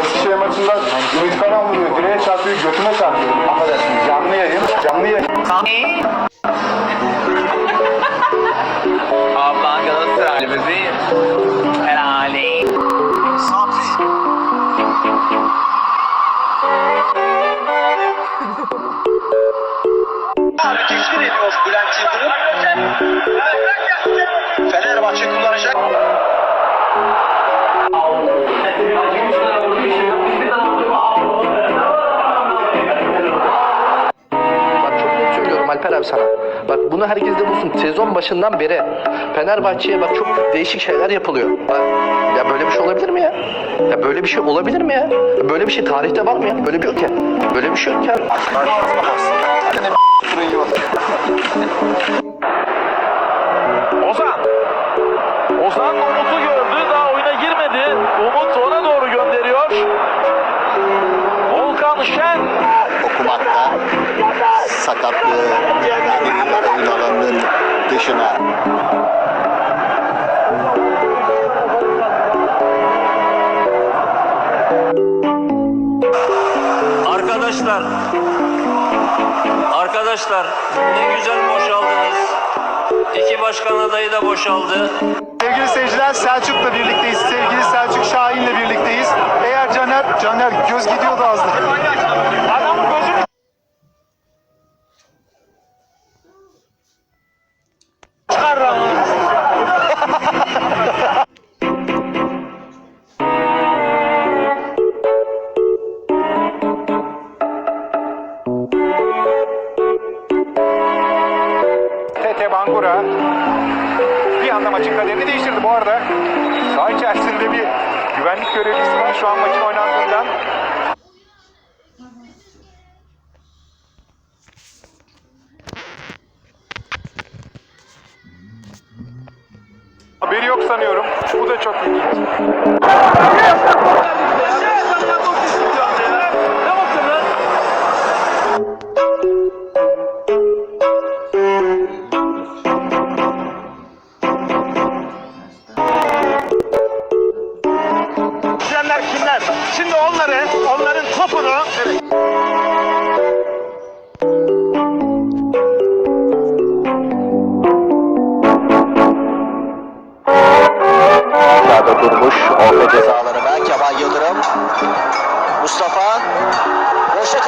Eskişehir maçında Ümit Karan vuruyor. Direğe çarpıyor, götüme çarpıyor. Affedersiniz. Canlı yayın. Canlı yayın. Ablan Galatasaraylı bebeğim. Herhalde. Abi tekbir ediyor Bülent Yıldırım. Alper abi sana. Bak bunu herkes de bulsun. Sezon başından beri Fenerbahçe'ye bak çok değişik şeyler yapılıyor. Bak, ya böyle bir şey olabilir mi ya? Ya böyle bir şey olabilir mi ya? Ya Böyle bir şey tarihte var mı ya? Böyle bir şey yok ya. Böyle bir şey yok ya. Ozan. Ozan Umut'u gördü. Daha oyuna girmedi. Umut ona doğru gönderiyor. Volkan Şen. okumakta sakatlığı dışına Arkadaşlar, arkadaşlar ne güzel boşaldınız. İki başkan adayı da boşaldı. Sevgili seyirciler Selçuk'la birlikteyiz. Sevgili Selçuk Şahin'le birlikteyiz. Eğer Caner, Caner göz gidiyordu Tete Bangura bir anda maçın kaderini değiştirdi bu arada. Saha içerisinde bir güvenlik görevlisi var şu an maçın oynandığından. Haberi yok sanıyorum. Bu da çok ilginç. Kimler? Şimdi onları, onların topunu... sağda durmuş orta cezalarına Kemal Yıldırım. Mustafa. Boşa